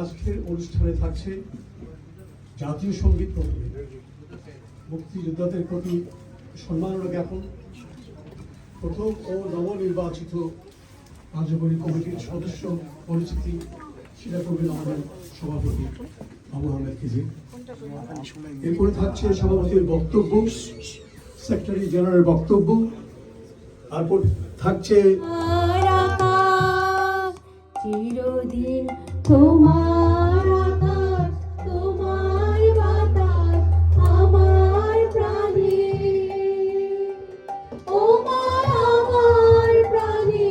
আজকের অনুষ্ঠানে থাকছে জাতীয় সংগীত প্রথমে মুক্তিযোদ্ধাদের প্রতি সম্মাননা জ্ঞাপন। প্রথম ও নবনির্বাচিত কার্যকরী কমিটির সদস্য পরিচিতি সেটা করবেন আমাদের সভাপতি আবু আহমেদ খিজির এরপরে থাকছে সভাপতির বক্তব্য, সেক্রেটারি জেনারেল বক্তব্য। তারপর থাকছে চিরদিন তোমার আকাশ, তোমার বাতাস, আমার প্রাণে। ও মা, আমার প্রাণে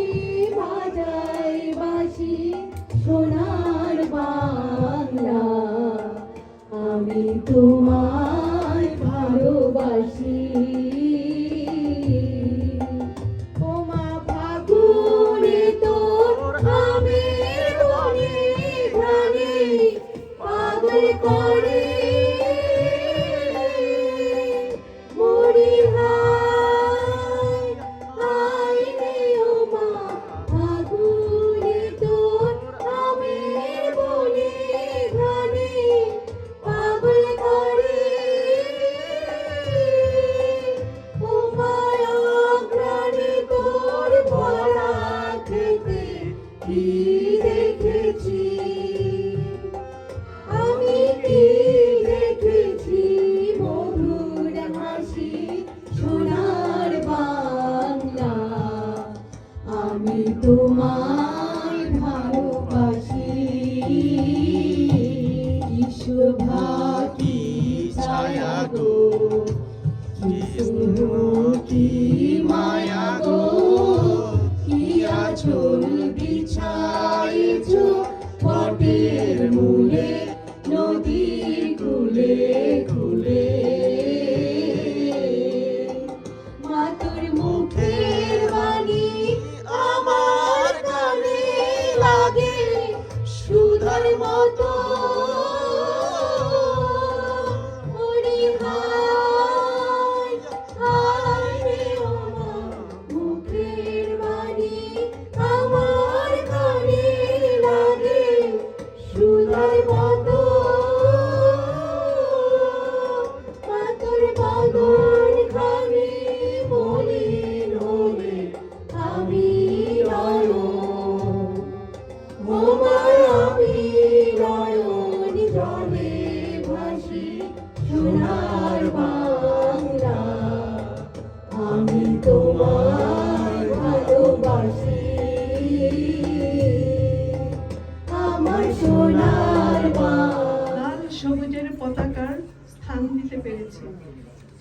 বাজায় বাঁশি সোনার বাংলা। আমি তোমায়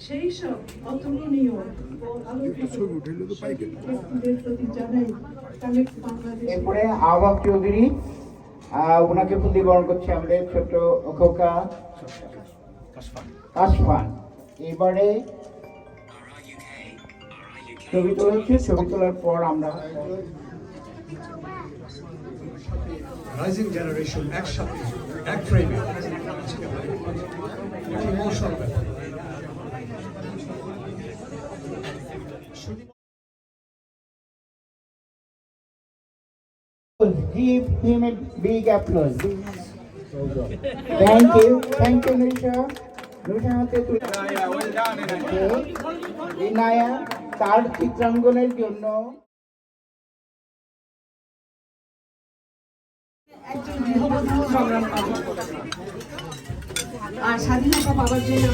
সেই সব অতুলনীয় ও এরপরে আহ্বাব চৌধুরী ওনাকে বরণ করছে আমাদের ছোট খোকা কাশফান। এবারে ছবি তোলা হচ্ছে ছবি তোলার পর আমরা রাইজিং জেনারেশন একসাথে এক ফ্রেমে ইমোশনাল ব্যাপার। Give him a big applause. Thank you, thank you, Nisha. Nisha তুলে ইনায়া তার চিত্রাঙ্কনের জন্য আর স্বাধীনতা পাওয়ার জন্য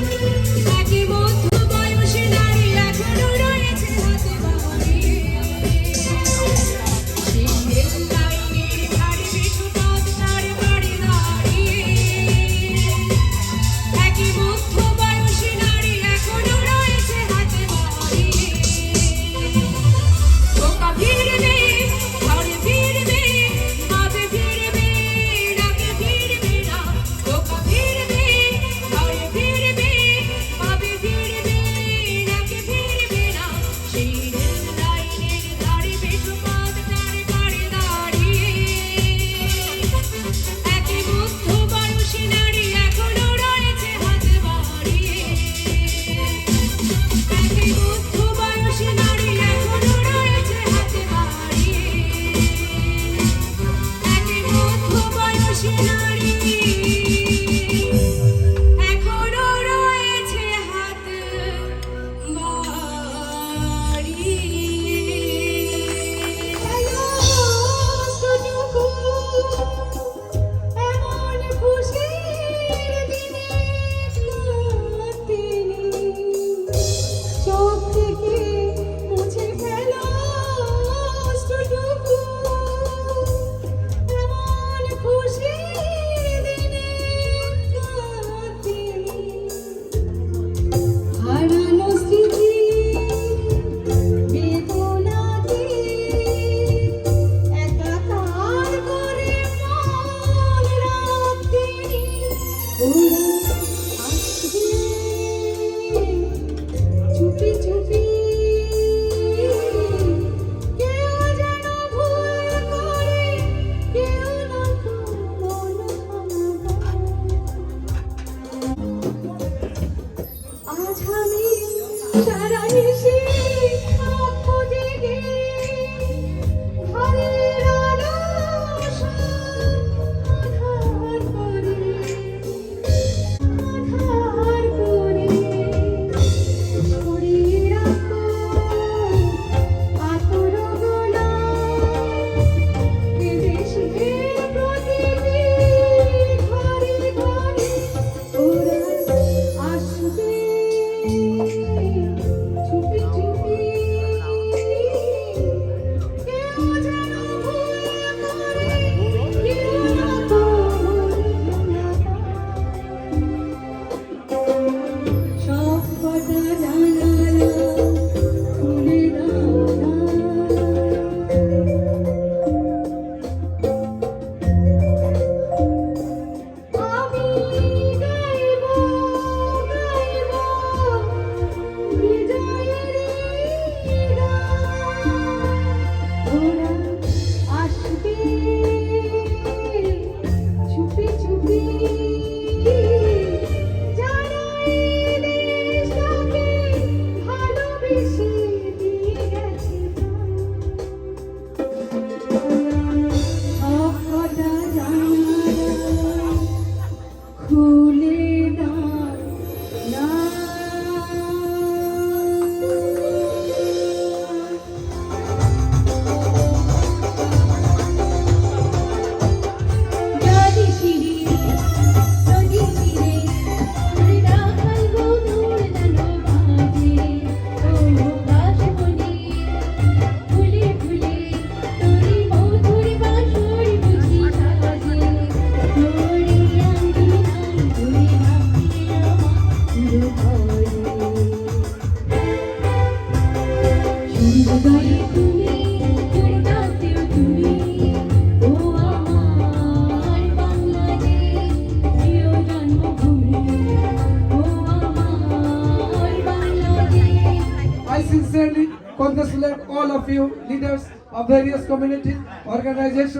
Yeah. Una all of you leaders of various community organizations.